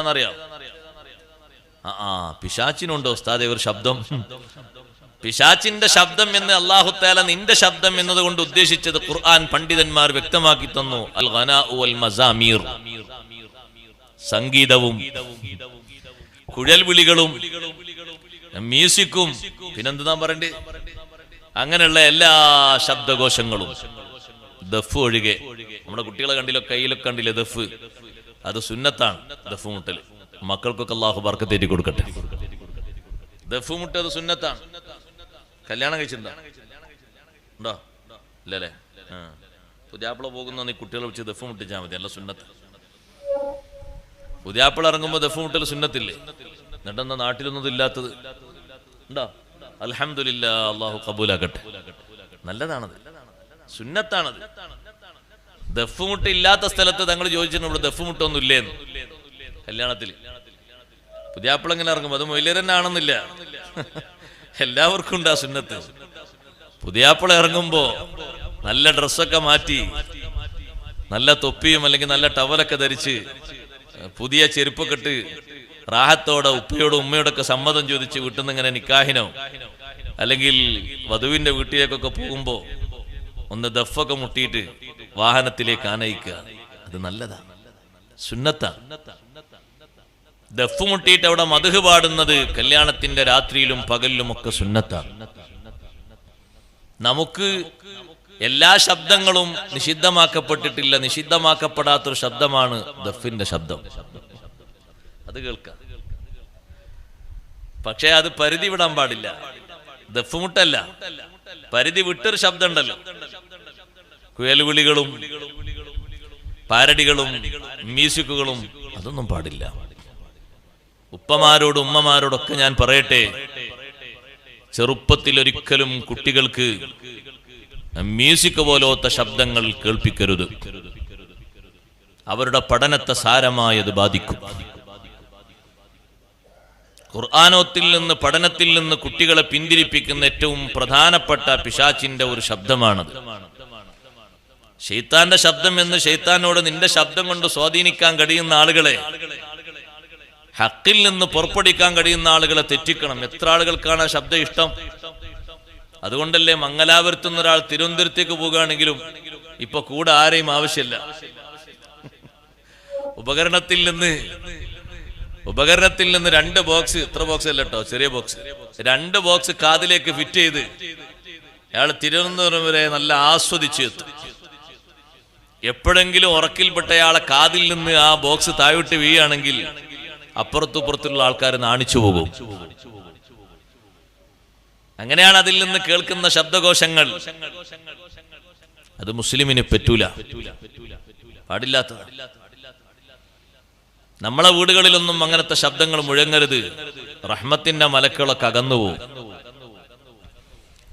എന്നറിയാം ആ ആ പിശാച്ചിനുണ്ടോ ഉസ്താദെ ഒരു ശബ്ദം? പിശാച്ചിന്റെ ശബ്ദം എന്ന് അള്ളാഹുത്താല നിന്റെ ശബ്ദം എന്നതുകൊണ്ട് ഉദ്ദേശിച്ചത് ഖുർആൻ പണ്ഡിതന്മാർ വ്യക്തമാക്കി തന്നു. അൽ ഖനാഉ വൽ മസാമീർ സംഗീതവും കുഴൽ വിളികളും മ്യൂസിക്കും പിന്നെന്താ പറയണ്ടേ? അങ്ങനെയുള്ള എല്ലാ ശബ്ദകോശങ്ങളും. ദഫ് ഒഴികെ. നമ്മുടെ കുട്ടികളെ കണ്ടില്ലോ കയ്യിലൊക്കെ കണ്ടില്ലേ ദഫ്? അത് സുന്നത്താണ് ദഫ് മുട്ടൽ മക്കൾക്കൊക്കെ അള്ളാഹു ബർക്കത്തേറ്റി കൊടുക്കട്ടെ. ദഫ് മുട്ട് അത് സുന്നത്താണ്. കല്യാണം കഴിച്ചിട്ടുണ്ടോ? ഇല്ലല്ലേ? പുതിയാപ്പിള പോകുന്ന നീ കുട്ടികളെ വെച്ച് ദഫ് മുട്ടിച്ചാൽ മതി. അല്ല സുന്നത്ത്. പുതിയാപ്പിള ഇറങ്ങുമ്പോ ദഫ് മുട്ടൽ സുന്നത്തില്ലേ? എന്നിട്ടെന്താ നാട്ടിലൊന്നും ഇല്ലാത്തത് ഉണ്ടോ? അലഹമില്ല അള്ളാഹു കബൂലാക്കട്ടെ. നല്ലതാണത്. സുന്നത്താണത്. ദഫുമുട്ട് ഇല്ലാത്ത സ്ഥലത്ത് തങ്ങൾ ചോദിച്ചിട്ടുണ്ട് ഇവിടെ ദഫുമുട്ടൊന്നും ഇല്ലേന്ന് കല്യാണത്തിൽ പുതിയാപ്പിള ഇങ്ങനെ ഇറങ്ങും അത് മൊയിലരനാണെന്നില്ല എല്ലാവർക്കും ഉണ്ട് ആ സുന്നത്ത്. പുതിയാപ്പിള ഇറങ്ങുമ്പോ നല്ല ഡ്രസ്സൊക്കെ മാറ്റി നല്ല തൊപ്പിയും അല്ലെങ്കിൽ നല്ല ടവലൊക്കെ ധരിച്ച് പുതിയ ചെരുപ്പൊക്കെ ഇട്ട് റാഹത്തോടെ ഉപ്പയോടും ഉമ്മയോടൊക്കെ സമ്മതം ചോദിച്ച് വീട്ടിൽ നിന്ന് ഇങ്ങനെ നിക്കാഹിനോ അല്ലെങ്കിൽ വധുവിന്റെ വീട്ടിലേക്കൊക്കെ പോകുമ്പോ ഒന്ന് ദഫൊക്കെ മുട്ടിയിട്ട് വാഹനത്തിലേക്ക് ആനയിക്കുക. അത് നല്ലതാ. സുന്നത്ത. ദഫ് മുട്ടിയിട്ട് അവിടെ മധുഹ് പാടുന്നത് കല്യാണത്തിന്റെ രാത്രിയിലും പകലിലും ഒക്കെ സുന്നത്ത. നമുക്ക് എല്ലാ ശബ്ദങ്ങളും നിഷിദ്ധമാക്കപ്പെട്ടിട്ടില്ല. നിഷിദ്ധമാക്കപ്പെടാത്തൊരു ശബ്ദമാണ് ദഫിന്റെ ശബ്ദം. അത് കേൾക്കാം. പക്ഷേ അത് പരിധി വിടാൻ പാടില്ല. ദഫ് മുട്ടല്ല. പരിധി വിട്ടൊരു ശബ്ദം ഉണ്ടല്ലോ. കുയൽവിളികളും പാരടികളും മ്യൂസിക്കുകളും അതൊന്നും പാടില്ല. ഉപ്പമാരോടും ഉമ്മമാരോടൊക്കെ ഞാൻ പറയട്ടെ ചെറുപ്പത്തിൽ ഒരിക്കലും കുട്ടികൾക്ക് മ്യൂസിക് പോലത്തെ ശബ്ദങ്ങൾ കേൾപ്പിക്കരുത്. അവരുടെ പഠനത്തെ സാരമായത് ബാധിക്കും. ഖുർആാനോത്തിൽ നിന്ന് പഠനത്തിൽ നിന്ന് കുട്ടികളെ പിന്തിരിപ്പിക്കുന്ന ഏറ്റവും പ്രധാനപ്പെട്ട പിശാച്ചിന്റെ ഒരു ശബ്ദമാണത്. ഷെയ്ത്താന്റെ ശബ്ദം എന്ന് ഷെയ്ത്താനോട് നിന്റെ ശബ്ദം കൊണ്ട് സ്വാധീനിക്കാൻ കഴിയുന്ന ആളുകളെ ഹക്കിൽ നിന്ന് പുറപ്പെടിക്കാൻ കഴിയുന്ന ആളുകളെ തെറ്റിക്കണം. എത്ര ആളുകൾക്കാണ് ശബ്ദം ഇഷ്ടം? അതുകൊണ്ടല്ലേ മംഗലാപുരത്തുനിന്ന് ഒരാൾ തിരുവനന്തപുരത്തേക്ക് പോകുകയാണെങ്കിലും ഇപ്പൊ കൂടെ ആരെയും ആവശ്യമില്ല. ഉപകരണത്തിൽ നിന്ന് ഉപകരണത്തിൽ നിന്ന് രണ്ട് ബോക്സ് ഇത്ര ബോക്സ് അല്ല കേട്ടോ ചെറിയ ബോക്സ്. രണ്ട് ബോക്സ് കാതിലേക്ക് ഫിറ്റ് ചെയ്ത് അയാൾ തിരുവനന്തപുരം വരെ നല്ല ആസ്വദിച്ച് എത്തും. എപ്പോഴെങ്കിലും ഉറക്കിൽപ്പെട്ടയാളെ കാതിൽ നിന്ന് ആ ബോക്സ് താഴോട്ട് വീഴുകയാണെങ്കിൽ അപ്പുറത്തുപ്പുറത്തുള്ള ആൾക്കാർ നാണിച്ചു പോകും. അങ്ങനെയാണ് അതിൽ നിന്ന് കേൾക്കുന്ന ശബ്ദകോശങ്ങൾ. അത് മുസ്ലിമിന് പറ്റൂല. പാടില്ലാത്തത്. നമ്മളെ വീടുകളിലൊന്നും അങ്ങനത്തെ ശബ്ദങ്ങൾ മുഴങ്ങരുത്. റഹ്മത്തിന്റെ മലക്കുകളൊക്കെ അകന്നുപോകും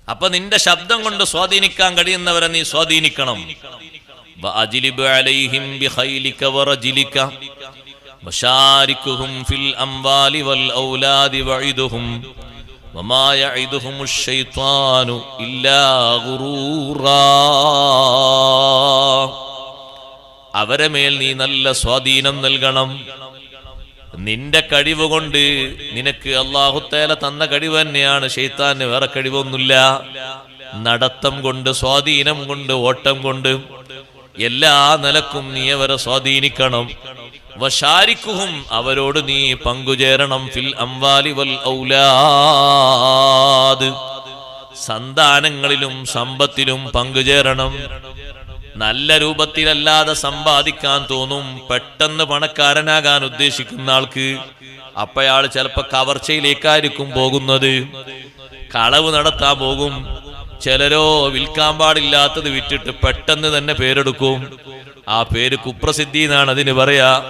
അപ്പൊ നിന്റെ ശബ്ദം കൊണ്ട് സ്വാധീനിക്കാൻ കഴിയുന്നവരെ നീ സ്വാധീനിക്കണം. وأجلب عليهم بخيلك ورجلك وشاركهم في الأموال والأولاد وعدهم وما يعدهم الشيطان إلا غرورا അവരെ മേൽ നീ നല്ല സ്വാധീനം നൽകണം നിന്റെ കഴിവ് കൊണ്ട് നിനക്ക് അള്ളാഹുത്തേല തന്ന കഴിവ് തന്നെയാണ് ഷെയ്ത്താന് വേറെ കഴിവൊന്നുമില്ല നടത്തം കൊണ്ട് സ്വാധീനം കൊണ്ട് ഓട്ടം കൊണ്ട് എല്ലാ നിലക്കും നീ അവരെ സ്വാധീനിക്കണം. വശാരിക്കുഹും അവരോട് നീ പങ്കുചേരണം. ഫിൽ അംവാലി വൽ ഔലാദ്. സന്താനങ്ങളിലും സമ്പത്തിലും പങ്കുചേരണം. നല്ല രൂപത്തിലല്ലാതെ സമ്പാദിക്കാൻ തോന്നും പെട്ടെന്ന് പണക്കാരനാകാൻ ഉദ്ദേശിക്കുന്ന ആൾക്ക് അപ്പയാൾ ചിലപ്പോ കവർച്ചയിലേക്കായിരിക്കും പോകുന്നത്. കളവ് നടത്താൻ പോകും. ചിലരോ വിൽക്കാൻ പാടില്ലാത്തത് വിറ്റിട്ട് പെട്ടെന്ന് തന്നെ പേരെടുക്കും. ആ പേര് കുപ്രസിദ്ധി എന്നാണ് അതിന് പറയാ.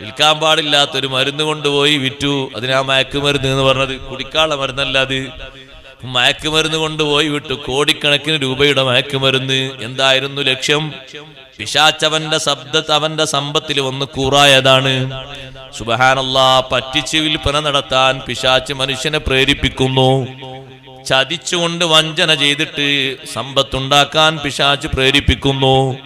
വിൽക്കാൻ പാടില്ലാത്തൊരു മരുന്ന് കൊണ്ടുപോയി വിറ്റു. അതിനാ മയക്കുമരുന്ന് എന്ന് പറഞ്ഞത്. കുടിക്കാനുള്ള മരുന്നല്ല അത്. മയക്കുമരുന്ന് കൊണ്ടുപോയി വിട്ടു. കോടിക്കണക്കിന് രൂപയുടെ മയക്കുമരുന്ന്. എന്തായിരുന്നു ലക്ഷ്യം? പിശാച്ചവന്റെ ശബ്ദ അവന്റെ സമ്പത്തിൽ ഒന്ന് കൂറായതാണ്. സുബഹാനല്ല പറ്റിച്ച് വിൽപ്പന നടത്താൻ പിശാച്ച് മനുഷ്യനെ പ്രേരിപ്പിക്കുന്നു. ചതിച്ചുകൊണ്ട് വഞ്ചന ചെയ്തിട്ട് സമ്പത്തുണ്ടാക്കാൻ പിശാച്ച് പ്രേരിപ്പിക്കുന്നു.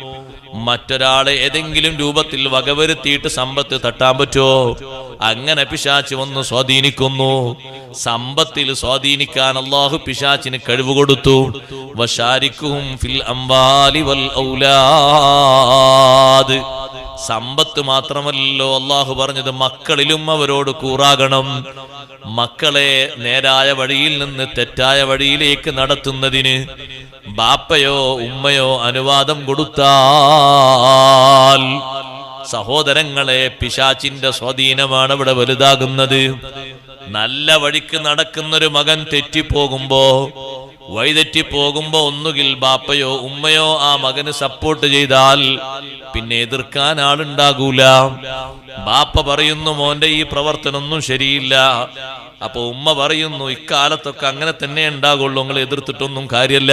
മറ്റൊരാളെ ഏതെങ്കിലും രൂപത്തിൽ വകവരുത്തിയിട്ട് സമ്പത്ത് തട്ടാൻ പറ്റുമോ? അങ്ങനെ പിശാച്ച് വന്ന് സ്വാധീനിക്കുന്നു. സമ്പത്തിൽ സ്വാധീനിക്കാൻ അള്ളാഹു പിശാച്ചിന് കഴിവ് കൊടുത്തു. വശാരിക്കും ഫിൽ അംവാലി വൽ ഔലാദ്. സമ്പത്ത് മാത്രമല്ലോ അള്ളാഹു പറഞ്ഞത്. മക്കളിലും അവരോട് കൂറാകണം. മക്കളെ നേരായ വഴിയിൽ നിന്ന് തെറ്റായ വഴിയിലേക്ക് നടത്തുന്നതിന് ബാപ്പയോ ഉമ്മയോ അനുവാദം കൊടുത്താൽ സഹോദരങ്ങളെ പിശാച്ചിന്റെ സ്വാധീനമാണ് ഇവിടെ വലുതാകുന്നത്. നല്ല വഴിക്ക് നടക്കുന്നൊരു മകൻ തെറ്റിപ്പോകുമ്പോ വഴിതെറ്റി പോകുമ്പോ ഒന്നുകിൽ ബാപ്പയോ ഉമ്മയോ ആ മകന് സപ്പോർട്ട് ചെയ്താൽ പിന്നെ എതിർക്കാൻ ആളുണ്ടാകൂല. ബാപ്പ പറയുന്നു മോന്റെ ഈ പ്രവർത്തനമൊന്നും ശരിയില്ല. അപ്പൊ ഉമ്മ പറയുന്നു ഇക്കാലത്തൊക്കെ അങ്ങനെ തന്നെ ഉണ്ടാകുള്ളൂ നിങ്ങൾ എതിർത്തിട്ടൊന്നും കാര്യമല്ല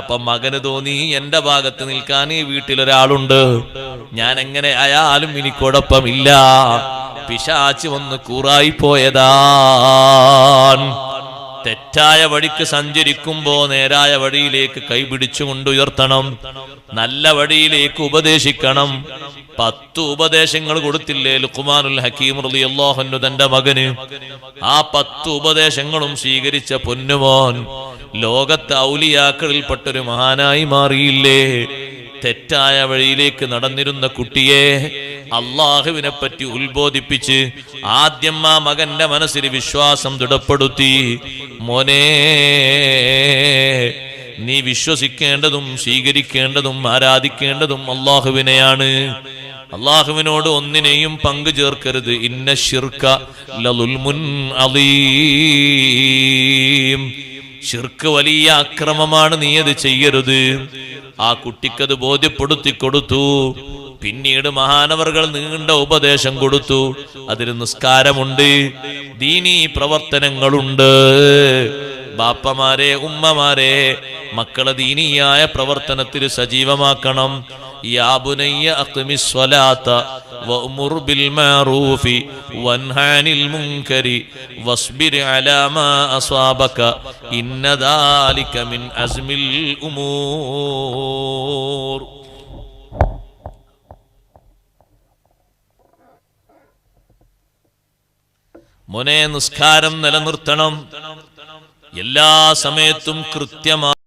അപ്പൊ മകന് തോന്നി എന്റെ ഭാഗത്ത് നിൽക്കാൻ ഈ വീട്ടിലൊരാളുണ്ട്. ഞാൻ എങ്ങനെ ആയാലും ഇനി കുഴപ്പമില്ല പിശാച്ച് വന്ന് കൂറായി പോയതാൻ തെറ്റായ വഴിക്ക് സഞ്ചരിക്കുമ്പോ നേരായ വഴിയിലേക്ക് കൈപിടിച്ചുകൊണ്ട് ഉയർത്തണം നല്ല വഴിയിലേക്ക് ഉപദേശിക്കണം. പത്ത് ഉപദേശങ്ങൾ കൊടുത്തില്ലേ ലുക്കുമാനുൽ ഹക്കീം റളിയല്ലാഹു തന്റെ മകന്? ആ പത്ത് ഉപദേശങ്ങളും സ്വീകരിച്ച പൊന്നുമോൻ ലോകത്തെ ഔലിയാക്കളിൽപ്പെട്ടൊരു മഹാനായി മാറിയില്ലേ? തെറ്റായ വഴിയിലേക്ക് നടന്നിരുന്ന കുട്ടിയെ അള്ളാഹുവിനെ പറ്റി ഉത്ബോധിപ്പിച്ച് ആദ്യം ആ മകന്റെ മനസ്സിൽ വിശ്വാസം ദൃഢപ്പെടുത്തി മോനേ നീ വിശ്വസിക്കേണ്ടതും സ്വീകരിക്കേണ്ടതും ആരാധിക്കേണ്ടതും അള്ളാഹുവിനെയാണ്. അള്ളാഹുവിനോട് ഒന്നിനെയും പങ്കു ചേർക്കരുത്. ഇന്ന ഷിർക്ക ലലുൽമുൻ അലീം. ഷിർക്ക് വലിയ അക്രമമാണ് നീ അത് ചെയ്യരുത്. ആ കുട്ടിക്കത് ബോധ്യപ്പെടുത്തി കൊടുത്തു. പിന്നീട് മഹാനവറുകൾ നീണ്ട ഉപദേശം കൊടുത്തു. അതിന് നിസ്കാരമുണ്ട്. ദീനീ പ്രവർത്തനങ്ങളുണ്ട്. ബാപ്പമാരെ ഉമ്മമാരെ മക്കളെ ദീനീയായ പ്രവർത്തനത്തിൽ സജീവമാക്കണം. യാ ബുനയ്യ അഖ്മിസ് സ്വലാത്ത വഅ്മുർ ബിൽ മഅറൂഫി വൻഹ അനിൽ മുൻകരി വസ്ബിർ അലാ മാ അസ്വാബക ഇന്ന ദാലിക മിൻ അസ്മിൽ ഉമൂർ മോനെ നിസ്കാരം നിലനിർത്തണം എല്ലാ സമയത്തും കൃത്യമായി